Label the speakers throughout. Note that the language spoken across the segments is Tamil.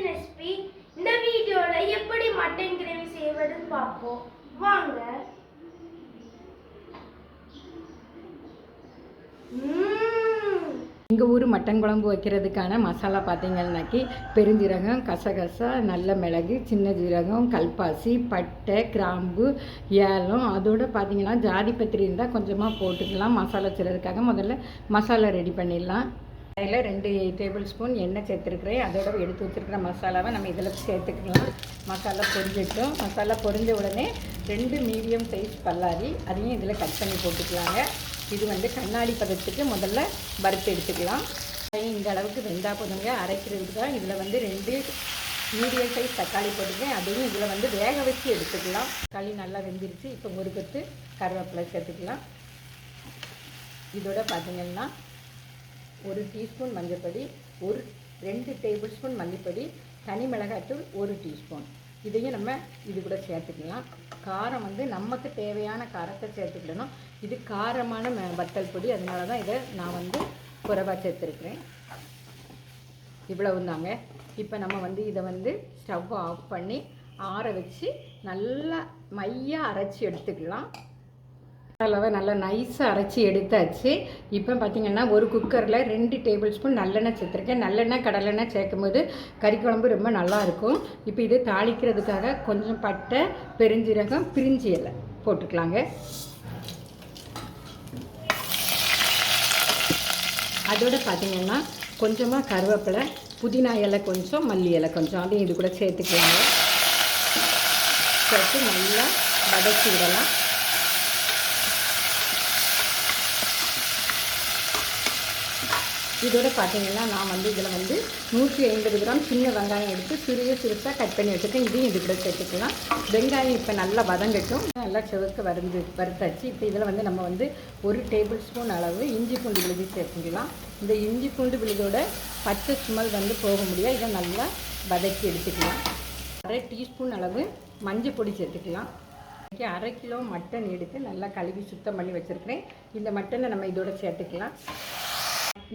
Speaker 1: கிச்சன் ரெசிபி இந்த வீடியோல எப்படி மட்டன் கிரேவி செய்வதுன்னு பார்ப்போம். வாங்க.
Speaker 2: எங்கள் ஊர் மட்டன் குழம்பு வைக்கிறதுக்கான மசாலா பார்த்தீங்கன்னாக்கி பெருஞ்சீரகம் கசகசா நல்ல மிளகு சின்ன ஜீரகம் கல்பாசி பட்டை கிராம்பு ஏலம். அதோடு பார்த்தீங்கன்னா ஜாதி பத்திரி இருந்தால் கொஞ்சமாக போட்டுக்கலாம். மசாலா செய்கிறதுக்காக முதல்ல மசாலா ரெடி பண்ணிடலாம். அதில் ரெண்டு டேபிள் ஸ்பூன் எண்ணெய் சேர்த்துருக்குறேன். அதோட எடுத்து வச்சுருக்கிற மசாலாவை நம்ம இதில் சேர்த்துக்கலாம். மசாலா பொரிஞ்சிட்டோம் மசாலா பொரிஞ்ச உடனே ரெண்டு மீடியம் சைஸ் பல்லாரி அதையும் இதில் கட் பண்ணி போட்டுக்கலாங்க. இது வந்து கண்ணாடி பதத்துக்கு முதல்ல வறுத்து எடுத்துக்கலாம். இந்த அளவுக்கு வெந்தா போதுங்க. அரைக்கிறதுக்கு தான் இதில் வந்து ரெண்டு மீடியம் சைஸ் தக்காளி போட்டுக்கேன். அதையும் இதில் வந்து வேக வச்சு எடுத்துக்கலாம். தக்காளி நல்லா வெந்துருச்சு. இப்போ ஒரு கொத்து கருவேப்பிலை சேர்த்துக்கலாம். இதோட பார்த்தீங்கன்னா ஒரு டீஸ்பூன் மஞ்சப்பொடி ஒரு ரெண்டு டேபிள் ஸ்பூன் மல்லிப்பொடி தனி மிளகாய்த்தூள் ஒரு டீஸ்பூன். இதையும் நம்ம இது கூட சேர்த்துக்கலாம். காரம் வந்து நமக்கு தேவையான காரத்தை சேர்த்துக்கிடணும். இது காரமான ம- வத்தல் பொடி. அதனால தான் இதை நான் வந்து குறைவாக சேர்த்துருக்குறேன். இவ்வளவு தாங்க. இப்போ நம்ம வந்து இதை வந்து ஸ்டவ் ஆஃப் பண்ணி ஆற வச்சு நல்லா மையாக அரைச்சி எடுத்துக்கலாம். மசாலாவை நல்லா நைஸாக அரைச்சி எடுத்தாச்சு. இப்போ பார்த்திங்கன்னா ஒரு குக்கரில் ரெண்டு டேபிள் ஸ்பூன் நல்லெண்ணெய் சேர்த்துருக்கேன். நல்லெண்ணெய் கடலெண்ணெய் சேர்க்கும் போது கறிக்குழம்பு ரொம்ப நல்லா இருக்கும். இப்போ இது தாளிக்கிறதுக்காக கொஞ்சம் பட்டை பெருஞ்சீரகம் பிரிஞ்சி இலை போட்டுக்கலாங்க. அதோட பார்த்திங்கன்னா கொஞ்சமாக கருவேப்பிலை புதினா இலை கொஞ்சம் மல்லி இலை கொஞ்சம் அதையும் இது கூட சேர்த்துக்கலாங்க. சேர்த்து நல்லா வதக்கி விடலாம் இதோட பார்த்தீங்கன்னா நான் வந்து இதில் வந்து நூற்றி ஐம்பது கிராம் சின்ன வெங்காயம் எடுத்து சிறிய சிறுசாக கட் பண்ணி வச்சுருக்கேன். இதையும் இது கூட சேர்த்துக்கலாம். வெங்காயம் இப்போ நல்லா வதங்கட்டும். நல்லா செவக்க வருந்து வறுத்தாச்சு. இப்போ இதில் வந்து நம்ம வந்து ஒரு டேபிள் ஸ்பூன் அளவு இஞ்சி பூண்டு விழுதி சேர்த்துக்கலாம். இந்த இஞ்சி பூண்டு விழுதோட பச்சை ஸ்மெல் வந்து போக முடியாது. இதை நல்லா வதக்கி எடுத்துக்கலாம். அரை டீஸ்பூன் அளவு மஞ்சள் பொடி சேர்த்துக்கலாம். இன்னைக்கு அரை கிலோ மட்டன் எடுத்து நல்லா கழுவி சுத்தம் பண்ணி வச்சுருக்கிறேன். இந்த மட்டனை நம்ம இதோட சேர்த்துக்கலாம்.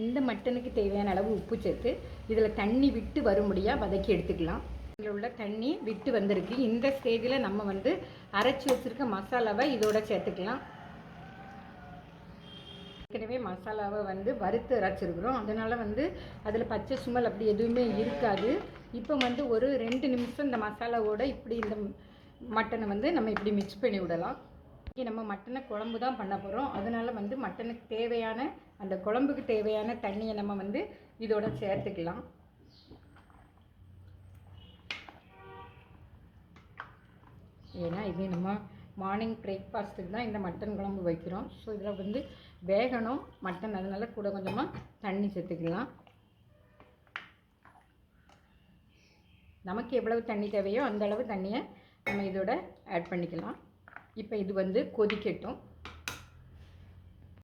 Speaker 2: இந்த மட்டனுக்கு தேவையான அளவு உப்பு சேர்த்து இதில் தண்ணி விட்டு வரும்படியாக வதக்கி எடுத்துக்கலாம். இதில் உள்ள தண்ணி விட்டு வந்திருக்கு. இந்த ஸ்டேஜில் நம்ம வந்து அரைச்சி வச்சுருக்க மசாலாவை இதோட சேர்த்துக்கலாம். ஏற்கனவே மசாலாவை வந்து வறுத்து அரைச்சிருக்கிறோம். அதனால் வந்து அதில் பச்சை சுமல் அப்படி எதுவுமே இருக்காது. இப்போ வந்து ஒரு ரெண்டு நிமிஷம் இந்த மசாலாவோட இப்படி இந்த மட்டனை வந்து நம்ம இப்படி மிக்ஸ் பண்ணி விடலாம். இன்றைக்கி நம்ம மட்டனை குழம்பு தான் பண்ண போகிறோம் அதனால் வந்து மட்டனுக்கு தேவையான அந்த குழம்புக்கு தேவையான தண்ணியை நம்ம வந்து இதோட சேர்த்துக்கலாம். ஏன்னா இது நம்ம மார்னிங் பிரேக்ஃபாஸ்ட்டுக்கு தான் இந்த மட்டன் குழம்பு வைக்கிறோம். ஸோ இதில் வந்து வேகணும் மட்டன். அதனால கூட கொஞ்சமாக தண்ணி சேர்த்துக்கலாம். நமக்கு எவ்வளவு தண்ணி தேவையோ அந்த அளவு தண்ணியை நம்ம இதோட ஆட் பண்ணிக்கலாம். இப்போ இது வந்து கொதிக்கட்டும்.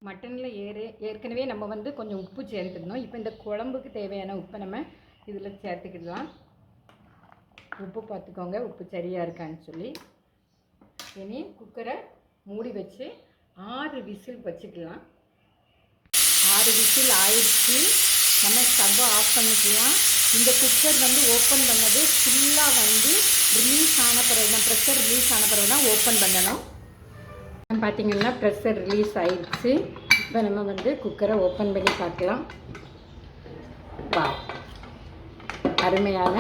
Speaker 2: மட்டனில் ஏறு ஏற்கனவே நம்ம வந்து கொஞ்சம் உப்பு சேர்த்துக்கணும். இப்போ இந்த குழம்புக்கு தேவையான உப்பை நம்ம இதில் சேர்த்துக்கிடலாம். உப்பு பார்த்துக்கோங்க உப்பு சரியாக இருக்கான்னு சொல்லி. இனி குக்கரை மூடி வச்சு ஆறு விசில் வச்சுக்கலாம். ஆறு விசில் ஆயிடுச்சு. நம்ம ஸ்டவ்வை ஆஃப் பண்ணிக்கலாம். இந்த குக்கர் வந்து ஓப்பன் பண்ணது ஃபுல்லாக வந்து ரிலீஸ் ஆன பிறகு தான். ப்ரெஷர் ரிலீஸ் ஆன பிறகு தான் ஓப்பன் பண்ணணும். பார்த்தீங்கன்னா ப்ரெஷர் ரிலீஸ் ஆயிடுச்சு. இப்போ நம்ம வந்து குக்கரை ஓப்பன் பண்ணி பார்க்கலாம். வா அருமையான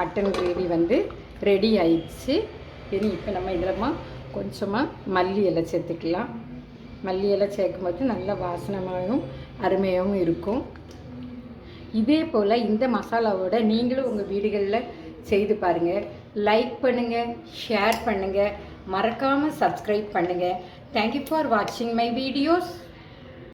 Speaker 2: மட்டன் கிரேவி வந்து ரெடி ஆயிடுச்சு. இனி இப்போ நம்ம இதில் கொஞ்சமாக மல்லி இலை சேர்த்துக்கலாம். மல்லி இலை சேர்க்கும்போது நல்ல வாசனமாகவும் அருமையாகவும் இருக்கும். இதே போல் இந்த மசாலாவோட நீங்களும் உங்கள் வீடுகளில் செய்து பாருங்கள் லைக் பண்ணுங்கள் ஷேர் பண்ணுங்கள் மறக்காமல் சப்ஸ்கிரைப் பண்ணுங்கள் தேங்க்யூ ஃபார் வாட்சிங் மை வீடியோஸ்